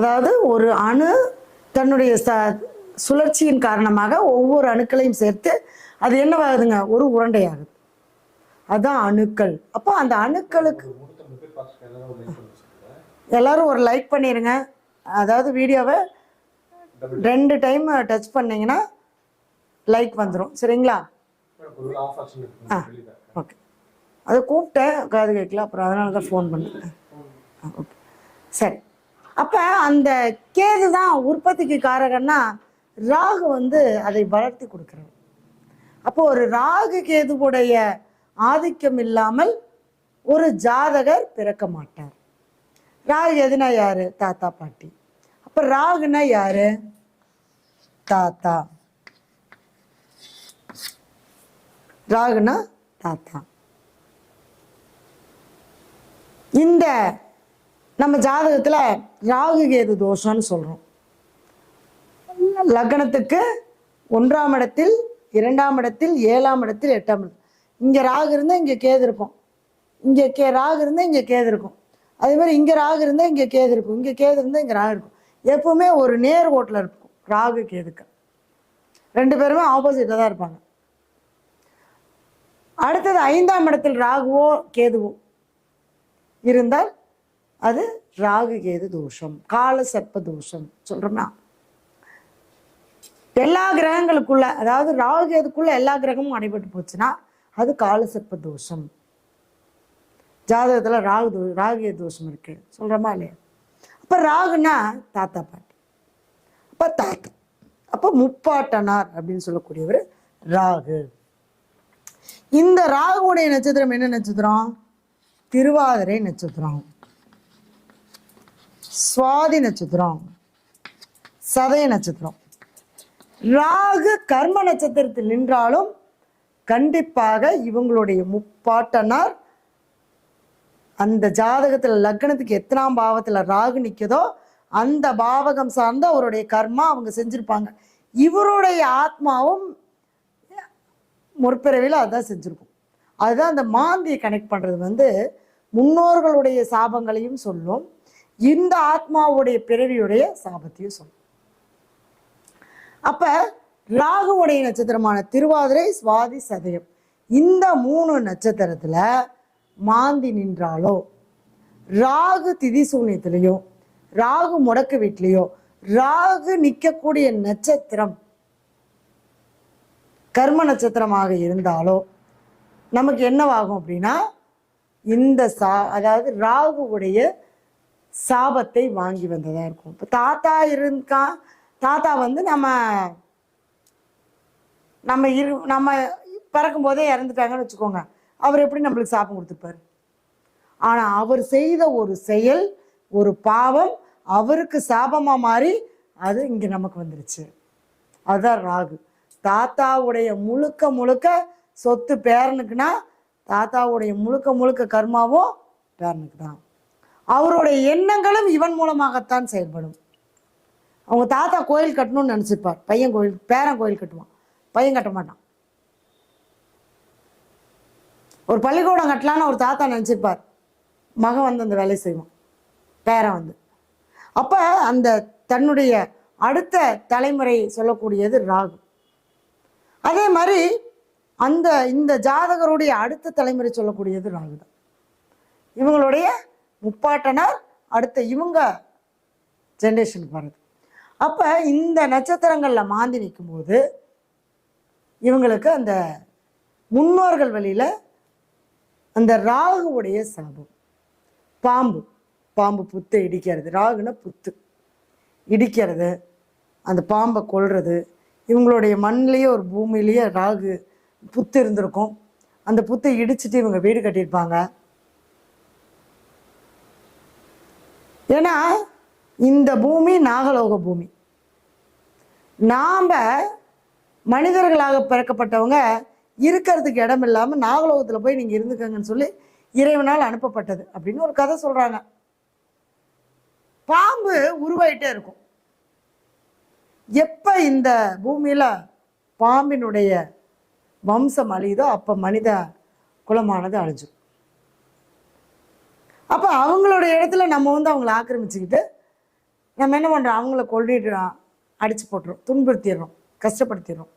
அதாவது ஒரு அணு தன்னுடைய ச சுழற்சியின் காரணமாக ஒவ்வொரு அணுக்களையும் சேர்த்து அது என்னவாகுதுங்க? ஒரு உருண்டையாகுது. அதுதான் அணுக்கள். அப்போ அந்த அணுக்களுக்கு எல்லாரும் ஒரு லைக் பண்ணிடுங்க அதாவது வீடியோவை ரெண்டு டைம் டச் பண்ணிங்கன்னா லைக் வந்துடும் சரிங்களா? ஆ ஓகே அதை கூப்பிட்டேன். காது கேட்கல. அப்புறம் அதனால தான் ஃபோன் பண்ணேன் ஓகே சரி. அப்போ அந்த கேது தான் உற்பத்திக்கு காரகன்னா ராகு வந்து அதை வளர்த்தி கொடுக்கிறது. அப்போ ஒரு ராகு கேதுவுடைய ஆதிக்கம் இல்லாமல் ஒரு ஜாதகர் பிறக்க மாட்டார். ராகு எதுனா யாரு? தாத்தா பாட்டி. அப்ப ராகுனா யாரு? தாத்தா. ராகுனா தாத்தா. இந்த நம்ம ஜாதகத்துல ராகு கேது தோஷம்னு சொல்றோம். லக்னத்துக்கு ஒன்றாம் இடத்தில் இரண்டாம் இடத்தில் ஏழாம் இடத்தில் எட்டாம் இடத்தில். இங்க ராகு இருந்தா இங்க கேது இருக்கும். இங்க கே ராகு இருந்தா இங்க கேது இருக்கும். அதே மாதிரி இங்க ராகு இருந்தா இங்க கேது இருக்கும். இங்க கேது இருந்தா இங்க ராகு இருக்கும். எப்பவுமே ஒரு நேர் ஓட்டில் இருக்கும் ராகு கேதுக்கு. ரெண்டு பேருமே ஆப்போசிட்டாக தான் இருப்பாங்க. அடுத்தது ஐந்தாம் இடத்தில் ராகுவோ கேதுவோ இருந்தால் அது ராகு கேது தோஷம் கால சர்ப்ப தோஷம் சொல்றோமா எல்லா கிரகங்களுக்குள்ள அதாவது ராகு கேதுக்குள்ள எல்லா கிரகமும் அடைபட்டு போச்சுன்னா அது கால சர்ப்ப தோஷம். ஜாதகத்துல ராகு தோ ராகு தோஷம் இருக்கு. சொல்றோமா இல்லையா? அப்ப ராகுனா தாத்தா பாட்டி. அப்ப தாத்தா. அப்ப முப்பாட்டனார் அப்படின்னு சொல்லக்கூடியவர் ராகு. இந்த ராகுடைய நட்சத்திரம் என்ன நட்சத்திரம்? திருவாதிரை நட்சத்திரம். சுவாதி நட்சத்திரம் சதய நட்சத்திரம். ராகு கர்ம நட்சத்திரத்தில் நின்றாலும் கண்டிப்பாக இவங்களுடைய முப்பாட்டனார் அந்த ஜாதகத்தில் லக்னத்துக்கு எத்தனாம் பாவத்தில் ராகு நிற்குதோ அந்த பாவகம் சார்ந்த அவருடைய கர்மா அவங்க செஞ்சுருப்பாங்க. இவருடைய ஆத்மாவும் முற்பிறவியில் அதுதான் செஞ்சுருக்கும். அதுதான் அந்த மாந்தியை கனெக்ட் பண்ணுறது வந்து முன்னோர்களுடைய சாபங்களையும் சொல்லும். இந்த ஆத்மாவுடைய பிறவியுடைய சாபத்தையும் சொல்லும் அப்ப ராகுவுடைய நட்சத்திரமான திருவாதிரை சுவாதி சதயம். இந்த மூணு நட்சத்திரத்துல மாந்தி நின்றாலோ ராகு திதி சூன்யத்திலையோ ராகு முடக்கு வீட்லேயோ ராகு நிற்கக்கூடிய நட்சத்திரம் கர்ம நட்சத்திரமாக இருந்தாலோ நமக்கு என்னவாகும் அப்படின்னா இந்த சா அதாவது ராகுவுடைய சாபத்தை வாங்கி வந்ததா இருக்கும். இப்போ தாத்தா இருக்கா தாத்தா வந்து நம்ம நம்ம இரு நம்ம பிறக்கும் போதே இறந்துட்டாங்கன்னு வச்சுக்கோங்க. அவர் எப்படி நம்மளுக்கு சாபம் கொடுத்துருப்பாரு? ஆனால் அவர் செய்த ஒரு செயல் ஒரு பாவம் அவருக்கு சாபமாக மாறி அது இங்கே நமக்கு வந்துருச்சு. அதுதான் ராகு. தாத்தாவுடைய முழுக்க முழுக்க சொத்து பேரனுக்குன்னா தாத்தாவுடைய முழுக்க முழுக்க கர்மாவும் பேரனுக்கு தான் அவருடைய எண்ணங்களும் இவன் மூலமாகத்தான் செயல்படும். அவங்க தாத்தா கோயில் கட்டணும்னு நினச்சிருப்பார். பையன் கோயில் பேரன் கோயில் கட்டுவான். பையன் கட்ட மாட்டான். ஒரு பள்ளிக்கூடம் கட்டலான்னு ஒரு தாத்தா நினச்சிருப்பார். மகன் வந்து அந்த வேலையை செய்வான். பேரன் வந்து. அப்போ அந்த தன்னுடைய அடுத்த தலைமுறை சொல்லக்கூடியது ராகு. அதே மாதிரி அந்த இந்த ஜாதகருடைய அடுத்த தலைமுறை சொல்லக்கூடியது ராகு தான் இவங்களுடைய முப்பாட்டனார் அடுத்த இவங்க ஜென்ரேஷனுக்கு வர்றது அப்போ இந்த நட்சத்திரங்களில் மாந்தி நிற்கும்போது இவங்களுக்கு அந்த முன்னோர்கள் வழியில் அந்த ராகுவுடைய சாபம் பாம்பு பாம்பு புத்தை இடிக்கிறது. ராகுனா புத்து. இடிக்கிறது அந்த பாம்பை கொல்றது. இவங்களுடைய மண்ணிலேயே ஒரு பூமியிலேயே ராகு புத்து இருந்திருக்கும். அந்த புத்தை இடிச்சிட்டு இவங்க வீடு கட்டியிருப்பாங்க. ஏன்னா இந்த பூமி நாகலோக பூமி. நாம் மனிதர்களாக பிறக்கப்பட்டவங்க இருக்கிறதுக்கு இடம் இல்லாமல் நாகலோகத்தில் போய் நீங்கள் இருந்துக்கங்கன்னு சொல்லி இறைவனால் அனுப்பப்பட்டது அப்படின்னு ஒரு கதை சொல்கிறாங்க பாம்பு உருவாயிட்டே இருக்கும். எப்போ இந்த பூமியில் பாம்பினுடைய வம்சம் அழியுதோ அப்போ மனித குலமானது அழிஞ்சிடும் அப்போ அவங்களோட இடத்துல நம்ம வந்து அவங்கள ஆக்கிரமிச்சுக்கிட்டு நம்ம என்ன பண்ணுறோம் அவங்கள கொள்ளிட்டு அடித்து போட்டுரும் துன்புறுத்திடுறோம். கஷ்டப்படுத்திடுறோம்.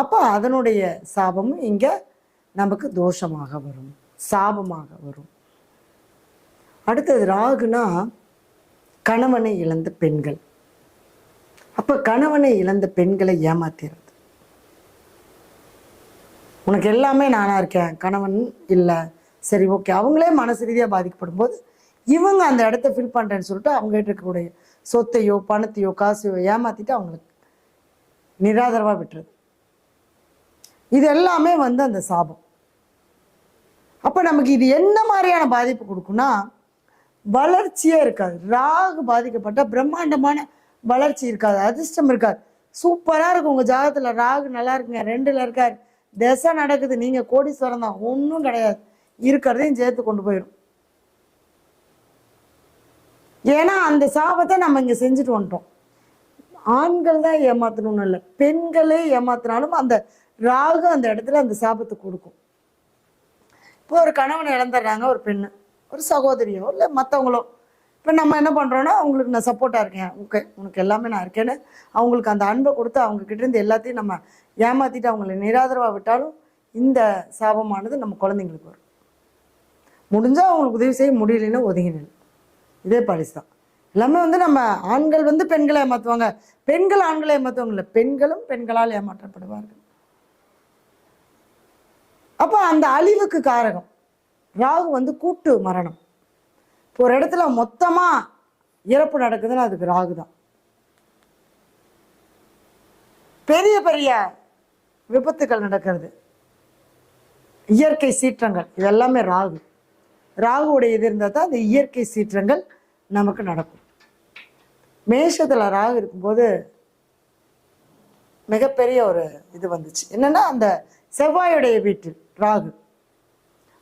அப்போ அதனுடைய சாபமும் இங்கே நமக்கு தோஷமாக வரும். சாபமாக வரும். அடுத்தது ராகுனா கணவனை இழந்த பெண்கள். அப்போ கணவனை இழந்த பெண்களை ஏமாத்திடுறது. உனக்கு எல்லாமே நானாக இருக்கேன். கணவன் இல்லை. சரி ஓகே அவங்களே மனசு ரீதியாக பாதிக்கப்படும் போது இவங்க அந்த இடத்த ஃபில் பண்ணுறேன்னு சொல்லிட்டு அவங்ககிட்ட இருக்கக்கூடிய சொத்தையோ பணத்தையோ காசையோ ஏமாற்றிட்டு அவங்களுக்கு நிராதரவாக விட்டுறது. இது எல்லாமே வந்து அந்த சாபம். அப்போ நமக்கு இது என்ன மாதிரியான பாதிப்பு கொடுக்குன்னா வளர்ச்சியே இருக்காது. ராகு பாதிக்கப்பட்ட பிரம்மாண்டமான வளர்ச்சி இருக்காது அதிர்ஷ்டம் இருக்காது. சூப்பராக இருக்கும் உங்கள் ஜாதகத்தில். ராகு நல்லா இருக்குங்க ரெண்டில் இருக்கார். திசை நடக்குது நீங்கள் கோடீஸ்வரம் தான். ஒன்றும் கிடையாது. இருக்கிறதையும் சேர்த்து கொண்டு போயிடும். ஏன்னா அந்த சாபத்தை நம்ம இங்கே செஞ்சுட்டு வந்துட்டோம். ஆண்கள் தான் ஏமாத்தணும்னு இல்லை. பெண்களே ஏமாத்தினாலும் அந்த ராகு அந்த இடத்துல அந்த சாபத்தை கொடுக்கும். இப்போ ஒரு கணவனை இழந்துடுறாங்க ஒரு பெண்ணு. ஒரு சகோதரியோ இல்லை மற்றவங்களோ. இப்போ நம்ம என்ன பண்ணுறோன்னா அவங்களுக்கு நான் சப்போர்ட்டாக இருக்கேன். ஓகே உனக்கு எல்லாமே நான் இருக்கேன்னு அவங்களுக்கு அந்த அன்பை கொடுத்து அவங்க இருந்து எல்லாத்தையும் நம்ம ஏமாற்றிட்டு அவங்கள நிராதரவாக விட்டாலும் இந்த சாபமானது நம்ம குழந்தைங்களுக்கு வரும். முடிஞ்சால் அவங்களுக்கு உதவி செய்ய முடியலன்னா ஒதுங்கி இதே பாலிசி தான். எல்லாமே வந்து நம்ம ஆண்கள் வந்து பெண்களை ஏமாற்றுவாங்க பெண்கள் ஆண்களை ஏமாற்றுவாங்க இல்லை பெண்களும் பெண்களால் ஏமாற்றப்படுவார்கள். அப்போ அந்த அழிவுக்கு காரகம் ராகு வந்து கூட்டு மரணம். இப்போ ஒரு இடத்துல மொத்தமாக இறப்பு நடக்குதுன்னா அதுக்கு ராகு தான். பெரிய பெரிய விபத்துக்கள் நடக்கிறது. இயற்கை சீற்றங்கள் இதெல்லாமே ராகு. ராகுவுடைய இது இருந்தால் தான் அந்த இயற்கை சீற்றங்கள் நமக்கு நடக்கும். மேஷத்தில் ராகு இருக்கும்போது மிகப்பெரிய ஒரு இது வந்துச்சு. என்னன்னா அந்த செவ்வாயுடைய வீட்டில் ராகு.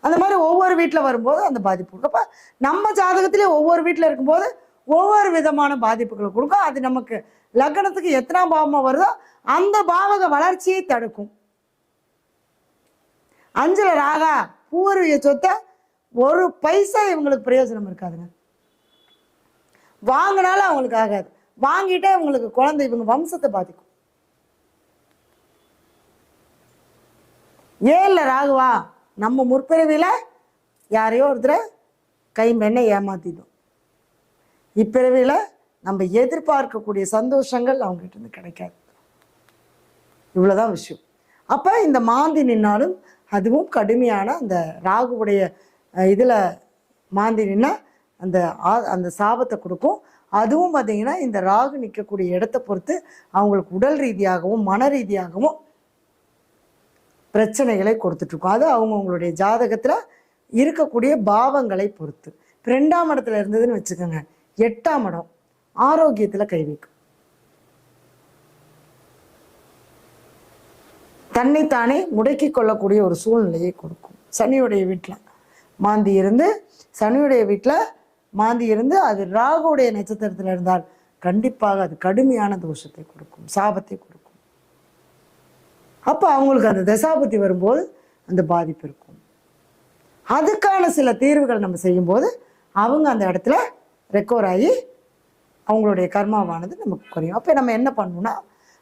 அந்த மாதிரி ஒவ்வொரு வீட்டில் வரும்போது அந்த பாதிப்பு கொடுக்கும். அப்போ நம்ம ஜாதகத்திலே ஒவ்வொரு வீட்டில் இருக்கும்போது ஒவ்வொரு விதமான பாதிப்புகளை கொடுக்கும். அது நமக்கு லக்னத்துக்கு எத்தனாம் பாவமாக வருதோ அந்த பாவக வளர்ச்சியை தடுக்கும். அஞ்சல ராகா பூர்வீக சொத்தை ஒரு பைசா இவங்களுக்கு பிரயோஜனம் இருக்காதுங்க. வாங்கினாலும் அவங்களுக்கு ஆகாது. வாங்கிட்டே இவங்களுக்கு குழந்தை இவங்க வம்சத்தை பாதிக்கும். ஏன்ல ராகுவா? நம்ம முற்பிறவியில் யாரையோ ஒருத்தரை கைம்பெண்ணை ஏமாத்திட்டோம். இப்பிறவியில் நம்ம எதிர்பார்க்கக்கூடிய சந்தோஷங்கள் அவங்ககிட்ட இருந்து கிடைக்காது. இவ்வளோதான் விஷயம். அப்போ இந்த மாந்தி நின்னாலும் அதுவும் கடுமையான அந்த ராகுவுடைய இதில் மாந்தினின்னா அந்த ஆ- அந்த சாபத்தை கொடுக்கும். அதுவும் பார்த்தீங்கன்னா இந்த ராகு நிற்கக்கூடிய இடத்த பொறுத்து அவங்களுக்கு உடல் ரீதியாகவும் மன ரீதியாகவும் பிரச்சனைகளை கொடுத்துட்ருக்கோம். அது அவங்கவுங்களுடைய ஜாதகத்தில் இருக்கக்கூடிய பாவங்களை பொறுத்து. இப்போ ரெண்டாம் இடத்துல இருந்ததுன்னு வச்சுக்கோங்க. எட்டாம் இடம் ஆரோக்கியத்தில் கை வைக்கும். தன்னைத்தானே முடக்கி கொள்ளக்கூடிய ஒரு சூழ்நிலையை கொடுக்கும். சனியுடைய வீட்டில் மாந்தி இருந்து சனியுடைய வீட்டில் மாந்தி இருந்து அது ராகுடைய நட்சத்திரத்தில் இருந்தால் கண்டிப்பாக அது கடுமையான தோஷத்தை கொடுக்கும் சாபத்தை கொடுக்கும். அப்போ அவங்களுக்கு அந்த தசாபத்தி வரும்போது அந்த பாதிப்பு இருக்கும். அதுக்கான சில தீர்வுகள் நம்ம செய்யும்போது அவங்க அந்த இடத்துல ரெக்கவர் ஆகி அவங்களுடைய கர்மாவானது நமக்கு குறையும். அப்போ நம்ம என்ன பண்ணணும்னா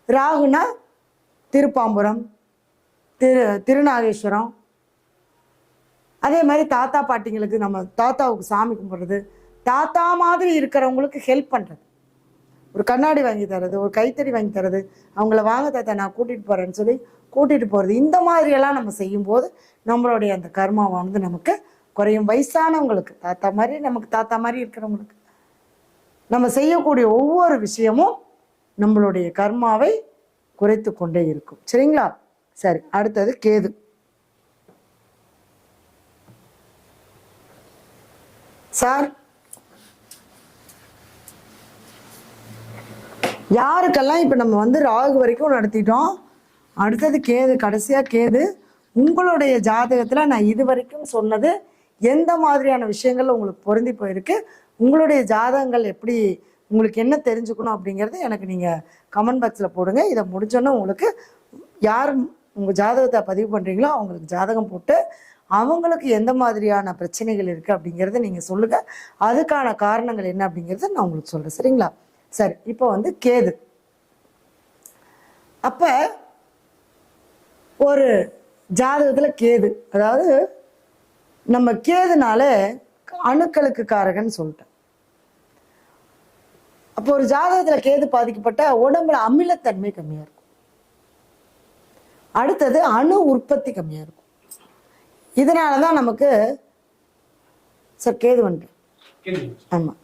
ராகுனா திருப்பாம்புரம் திரு திருநாகேஸ்வரம் அதே மாதிரி தாத்தா பாட்டிங்களுக்கு நம்ம தாத்தாவுக்கு சாமி கும்பிட்றது தாத்தா மாதிரி இருக்கிறவங்களுக்கு ஹெல்ப் பண்ணுறது ஒரு கண்ணாடி வாங்கி தரது ஒரு கைத்தறி வாங்கி தரது அவங்கள வாங்க தாத்தா நான் கூட்டிகிட்டு போகிறேன்னு சொல்லி கூட்டிகிட்டு போகிறது இந்த மாதிரியெல்லாம் நம்ம செய்யும்போது நம்மளுடைய அந்த கர்மாவானது நமக்கு குறையும். வயசானவங்களுக்கு தாத்தா மாதிரி நமக்கு தாத்தா மாதிரி இருக்கிறவங்களுக்கு. நம்ம செய்யக்கூடிய ஒவ்வொரு விஷயமும் நம்மளுடைய கர்மாவை குறைத்து கொண்டே இருக்கும். சரிங்களா? சரி அடுத்தது கேது. சார்? யாருக்கெல்லாம் இப்போ நம்ம வந்து ராகு வரைக்கும் நடத்திட்டோம்? அடுத்தது கேது கடைசியாக கேது. உங்களுடைய ஜாதகத்தில் நான் இது வரைக்கும் சொன்னது எந்த மாதிரியான விஷயங்கள் உங்களுக்கு பொருந்தி போயிருக்கு? உங்களுடைய ஜாதகங்கள் எப்படி உங்களுக்கு என்ன தெரிஞ்சுக்கணும் அப்படிங்கிறது எனக்கு நீங்கள் கமெண்ட் பாக்ஸில் போடுங்க. இதை முடிஞ்சோன்னே உங்களுக்கு யார் உங்கள் ஜாதகத்தை பதிவு பண்ணுறீங்களோ அவங்களுக்கு ஜாதகம் போட்டு அவங்களுக்கு எந்த மாதிரியான பிரச்சனைகள் இருக்குது அப்படிங்கிறத நீங்கள் சொல்லுங்கள் அதுக்கான காரணங்கள் என்ன அப்படிங்கிறத நான் உங்களுக்கு சொல்கிறேன் சரிங்களா? சரி இப்போ வந்து கேது. அப்போ ஒரு ஜாதகத்தில் கேது அதாவது நம்ம கேதுனால அணுக்களுக்கு காரகன்னு சொல்லிட்டேன். அப்போ ஒரு ஜாதகத்தில் கேது பாதிக்கப்பட்ட உடம்புல அமிலத்தன்மை கம்மியாக இருக்கும். அடுத்தது அணு உற்பத்தி கம்மியாக இருக்கும். இதனால தான் நமக்கு சார் கேது வந்துட்டு. ஆமாம்